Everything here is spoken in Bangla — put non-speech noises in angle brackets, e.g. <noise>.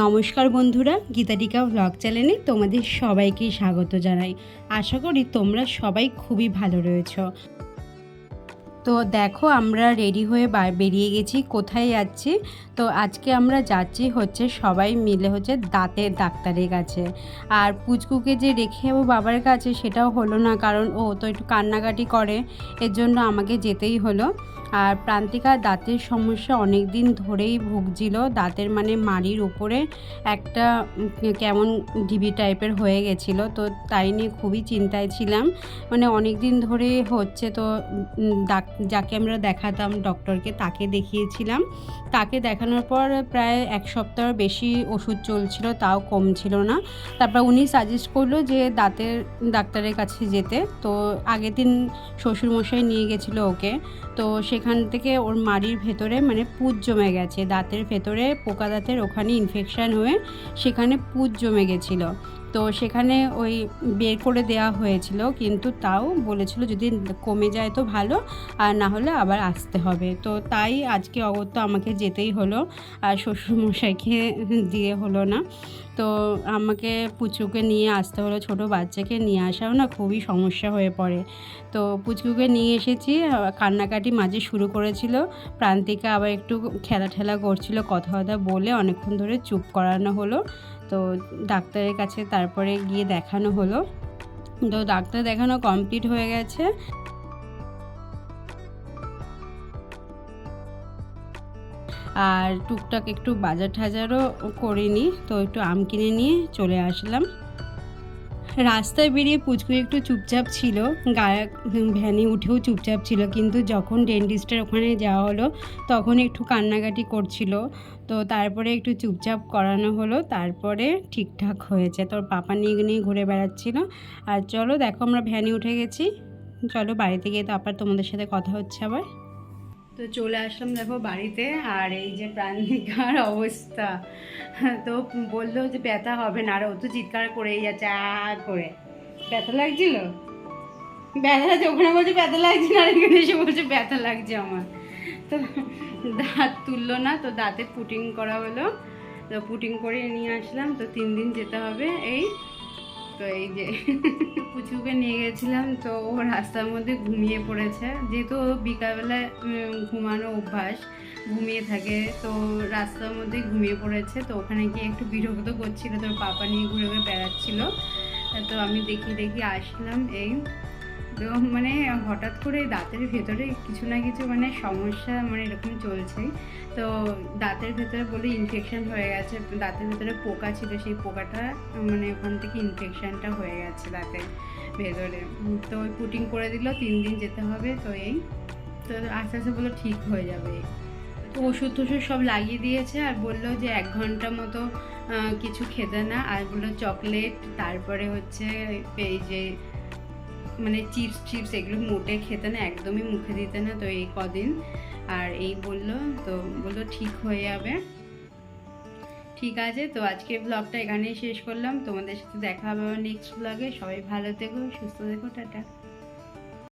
নমস্কার বন্ধুরা, গীতাটিকা ভ্লগ চ্যানেলে তোমাদের সবাইকে স্বাগত জানাই। আশা করি তোমরা সবাই খুবই ভালো রয়েছো। তো দেখো, আমরা রেডি হয়ে বেরিয়ে গেছি, কোথায় যাচ্ছি? তো আজকে আমরা যাচ্ছি হচ্ছে সবাই মিলে হচ্ছে দাঁতের ডাক্তারের কাছে। আর পুচকুকে যে রেখে যাব বাবার কাছে সেটাও হলো না, কারণ ও তো একটু কান্নাকাটি করে, এর জন্য আমাকে যেতেই হলো। আর প্রান্তিকার দাঁতের সমস্যা অনেক দিন ধরেই ভুগছিল। দাঁতের মানে মাড়ির উপরে একটা কেমন ডিবি টাইপের হয়ে গেছিল। তো তাই নিয়ে খুবই চিন্তায় ছিলাম। মানে অনেক দিন ধরে হচ্ছে তো যাকে আমরা দেখাতাম ডক্টরকে তাকে দেখিয়েছিলাম। তাকে দেখানোর পর প্রায় এক সপ্তাহ বেশি ওষুধ চলছিল, তাও কমছিল না। তারপর উনি সাজেস্ট করল যে দাঁতের, ডাক্তারের কাছে যেতে। তো আগের দিন শ্বশুরমশাই নিয়ে গেছিল ওকে। তো সেখান থেকে ওর মাড়ির ভেতরে মানে পুজ জমে গেছে। দাঁতের ভেতরে পোকা দাঁতের ওখানে ইনফেকশান হয়ে সেখানে পুজ জমে গেছিল। তো সেখানে ওই বের করে দেওয়া হয়েছিল, কিন্তু তাও বলেছিল যদি কমে যায় তো ভালো, আর না হলে আবার আসতে হবে। তো তাই আজকে অগত্য আমাকে যেতেই হলো, আর শ্বশুরমশাইকে দিয়ে হলো না। তো আমাকে পুচুকে নিয়ে আসতে হলো, ছোট বাচ্চাকে নিয়ে আসাও না খুবই সমস্যা হয়ে পড়ে। তো পুচকুকে নিয়ে এসেছি, কান্নাকাটি মাঝে শুরু করেছিল, প্রান্তিকা আবার একটু খেলা ঠেলা করছিল, কথা কথা বলে অনেকক্ষণ ধরে চুপ করানো হলো। তো ডাক্তারের কাছে তারপরে গিয়ে দেখানো হলো। তো ডাক্তার দেখানো কমপ্লিট হয়ে গেছে। আর টুকটাক একটু বাজার ঠাজারও করিনি, তো একটু আম কিনে নিয়ে চলে আসলাম। রাস্তায় বেরিয়ে পুচকু একটু চুপচাপ ছিল গায়ে ভ্যানে উঠেও চুপচাপ ছিল, কিন্তু যখন ডেন্টিস্টের ওখানে যাওয়া হলো, তখন একটু কান্নাকাটি করছিল। তো তারপরে একটু চুপচাপ করানো হলো, তারপরে ঠিকঠাক হয়েছে। তোর পাপা নিয়ে নিয়ে ঘুরে বেড়াচ্ছিল। আর চলো, দেখো আমরা ভ্যানে উঠে গেছি। চলো, বাড়িতে গিয়ে তো আবার তোমাদের সাথে কথা হচ্ছে আবার। তো চলে আসলাম দেখো বাড়িতে, আর এই যে প্রাণিকার অবস্থা। তো বলল যে ব্যথা হবে না, আর ও তো চিৎকার করেই যাচ্ছে, আ করে। ব্যথা লাগছিল? ব্যথা লাগছে, ওখানে বলছে ব্যথা লাগছে না, আর এখানে এসে বলছে ব্যথা লাগছে আমার। তো দাঁত তুললো না, তো দাঁতে পুটিং করা হলো। তো পুটিং করে নিয়ে আসলাম, তো তিন দিন যেতে হবে এই তো এই যে <laughs> পুচুকে নিয়ে গেছিলাম, তো ও রাস্তার মধ্যে ঘুমিয়ে পড়েছে। যেহেতু ও বিকালবেলায় ঘুমানো অভ্যাস, ঘুমিয়ে থাকে, তো রাস্তার মধ্যে ঘুমিয়ে পড়েছে। তো ওখানে গিয়ে একটু বিরক্ত করছিল, তোর পাপা নিয়ে ঘুরে ঘুরে বেড়াচ্ছিল। তো আমি দেখি দেখি আসলাম এই তো মানে হঠাৎ করে দাঁতের ভেতরে কিছু না কিছু মানে সমস্যা মানে এরকম চলছে তো দাঁতের ভেতরে বলে ইনফেকশান হয়ে গেছে, দাঁতের ভেতরে পোকা ছিল, সেই পোকাটা মানে ওখান থেকে ইনফেকশানটা হয়ে গেছে দাঁতের ভেতরে। তো ওই পুটিং করে দিল, তিন দিন যেতে হবে তো এই। তো আস্তে আস্তে বলল ঠিক হয়ে যাবে ওষুধ টষুধ সব লাগিয়ে দিয়েছে আর বলল যে এক ঘণ্টা মতো কিছু খেতে না। আর বলল চকলেট তারপরে হচ্ছে এই যে মানে চিপস চিপস এগুলো মোটে খেতে না একদমই মুখে দিতে না তো এই কদিন। আর এই বলল, তো বলল ঠিক হয়ে যাবে। ঠিক আছে, তো আজকে ব্লগটা এখানেই শেষ করলাম। তোমাদের সাথে দেখা হবে নেক্সট ব্লগে সবাই ভালো থেকো, সুস্থ থেকো, টাটা।